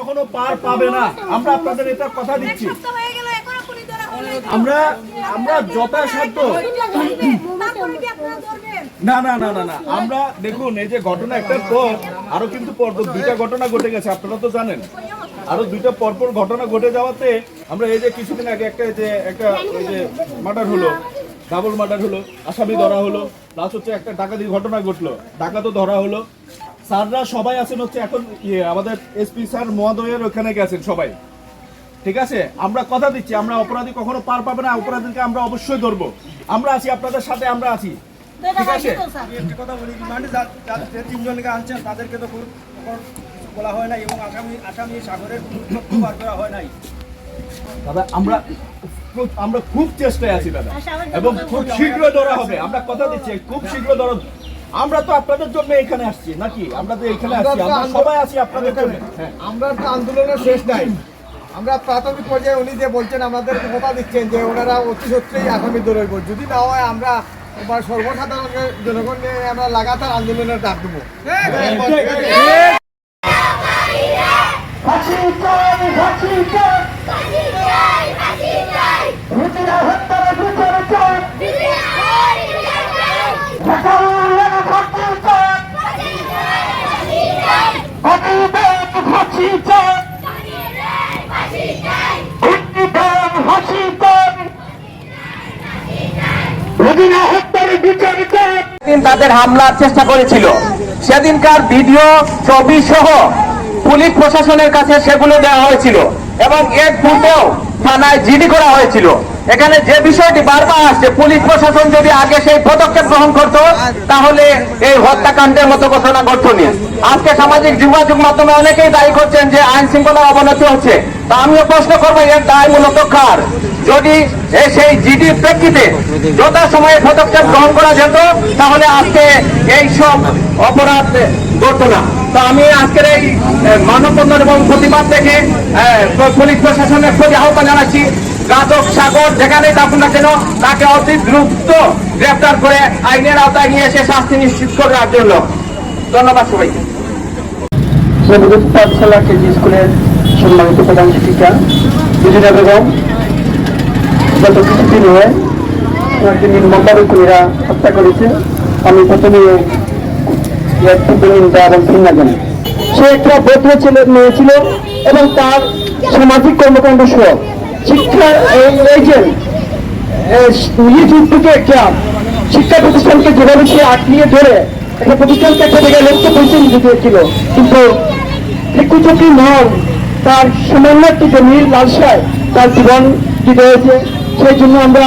কখনো পার পাবে না। আমরা আপনাদের এটা কথা দিচ্ছি। আমরা আমরা যথাসাধ্য? না না না না না। আমরা দেখুন এই যে ঘটনা একটার পর আরও কিন্তু পরপর দুইটা ঘটনা ঘটে গেছে আপনারা তো জানেন। আরও দুইটা পরপর ঘটনা ঘটে যাওয়াতে আমরা এই যে কিছুদিন আগে একটা যে একটা ওই যে মার্ডার হলো ডাবল মার্ডার হলো আসামি ধরা হলো প্লাস হচ্ছে একটা ডাকাতির ঘটনা ঘটলো। ডাকাতও ধরা হলো। স্যাররা সবাই আছেন হচ্ছে এখন ইয়ে আমাদের এসপি স্যার মহোদয়ের ওখানে গেছেন সবাই। ঠিক আছে? আমরা কথা দিচ্ছি আমরা অপরাধী কখনো পার পাবে না অপরাধীকে আমরা অবশ্যই ধরবো। আমরা আছি আপনাদের সাথে আমরা আছি। ঠিক আছে? কথা বলি যে তিনজনকে আনছেন তাদেরকে তো বলা হয় নাই এবং আগামী আসামি সাগরের বার করা হয় নাই। দাদা আমরা খুব- আমরা খুব চেষ্টায় আছি দাদা। এবং খুব শীঘ্র ধরা হবে। আমরা কথা দিচ্ছি খুব শীঘ্র ধরা আমরা তো আপনাদের জন্য এখানে আসছি নাকি? আমরা তো এখানে আসছি আমরা সবাই আছি আপনাদের জন্য। হ্যাঁ আমরা তো আন্দোলনের শেষ নাই। আমরা প্রাথমিক পর্যায়ে উনি যে বলছেন আমাদের কথা দিচ্ছেন যে ওনারা অতি সত্যিই আসামি দৌড়ব যদি না হয় আমরা এবার সর্বসাধারণের জনগণ নিয়ে আমরা লাগাতার আন্দোলনের ডাক দেবো। তাদের হামলার চেষ্টা করেছিল, সেদিনকার ভিডিও, ছবি সহ পুলিশ প্রশাসনের কাছে সেগুলো দেওয়া হয়েছিল। এবং এর পূর্বেও থানায় জিডি করা হয়েছিল। এখানে যে বিষয়টি বারবার আসছে, পুলিশ প্রশাসন যদি আগে সেই পদক্ষেপ গ্রহণ করত, তাহলে এই হত্যাকাণ্ডের মতো ঘটনা ঘটনি আজকে সামাজিক যোগাযোগ মাধ্যমে অনেকেই দায়ী করছেন যে আইন শৃঙ্খলার অবনতি হচ্ছে। তা আমিও প্রশ্ন করব, এর দায় মূলত কার? যদি সেই জিডির প্রেক্ষিতে যথা সময়ে পদক্ষেপ গ্রহণ করা যেত, তাহলে আজকে এই সব অপরাধ ঘটতো না। তো আমি আজকের এই মানববন্ধন এবং প্রতিবাদ থেকে পুলিশ প্রশাসনের প্রতি আহ্বান জানাচ্ছি। গাজক সাগর যেখানেই থাকুন না কেন, তাকে অতি দ্রুত গ্রেফতার করে আইনের আওতায় নিয়ে এসে শাস্তি নিশ্চিত করার জন্য ধন্যবাদ সবাইকে। পাঠশালা কেজি স্কুলের সম্মানিত প্রধান শিক্ষিকা বেগম গত কিছুদিন হয়ে হত্যা করেছে। আমি প্রথমে প্রতিষ্ঠানকে যেভাবে সে আটকিয়ে ধরে, একটা প্রতিষ্ঠানকে একটা জায়গায় লক্ষ্য পরিচয় দিয়েছিল কিন্তু ভিক্ষুচকি মহল তার সামান্য একটি জমির লালসায় তার জীবন দিতে হয়েছে। সেই জন্য আমরা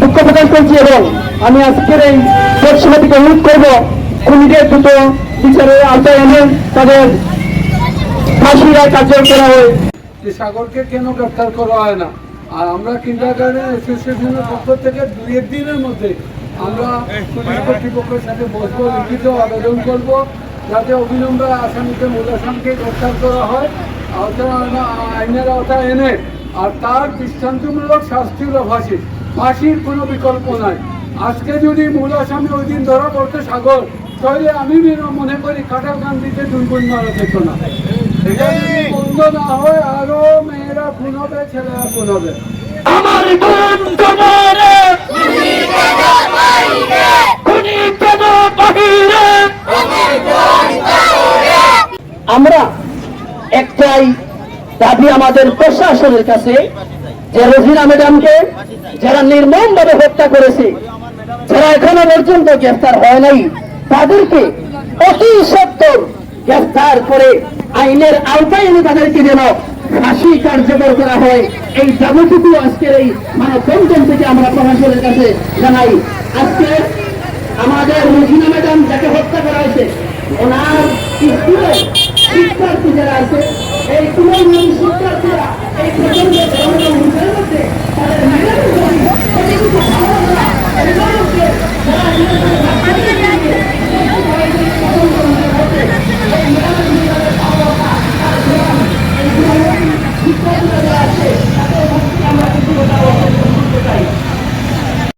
দুঃখ প্রকাশ করছি এবং আমি আজকের এই সভাটিকে অনুরোধ করব খুনিদের দ্রুত বিচারের আওতায় এনে তাদের ফাঁসি রায় কার্যকর করা হয়। সাগরকে কেন গ্রেফতার করা হয় না? আর আমরা কিন্ডার গার্ডেন অ্যাসোসিয়েশনের পক্ষ থেকে এক দিনের মধ্যে আমরা পুলিশ কর্তৃপক্ষের সাথে বসবো, লিখিত আবেদন করব, যাতে অবিলম্বে আসামিকে মূল গ্রেফতার করা হয়, আওতায় আইনের আওতায় এনে, আর তার দৃষ্টান্তমূলক শাস্তি ফাঁসি। ফাঁসির কোনো বিকল্প নাই। আজকে যদি মূল আসামি ওই দিন ধরা পড়তো সাগর তাহলে আমি মনে করি কাটার গান্ধীতে দুই গুণ মারা যেত না। বন্ধ না হয় আরও মেয়েরা খুন হবে ছেলেরা খুন হবে। আমরা একটাই দাবি আমাদের প্রশাসনের কাছে যে রোহিনা ম্যাডামকে যারা নির্মম ভাবে হত্যা করেছে যারা এখনও পর্যন্ত গ্রেফতার হয় নাই তাদেরকে অতি সত্তর গ্রেফতার করে আইনের আওতায় এনে তাদেরকে যেন ফাঁসি কার্যকর করা হয়। এই দাবিটুকু আজকের এই মানববন্ধন থেকে আমরা প্রশাসনের কাছে জানাই। আজকে আমাদের রোহিনা ম্যাডাম যাকে হত্যা করা হয়েছে, ওনার স্কুলের শিক্ষার্থী যারা আছে, এই স্কুলের শিক্ষার্থীরা এই প্রচণ্ড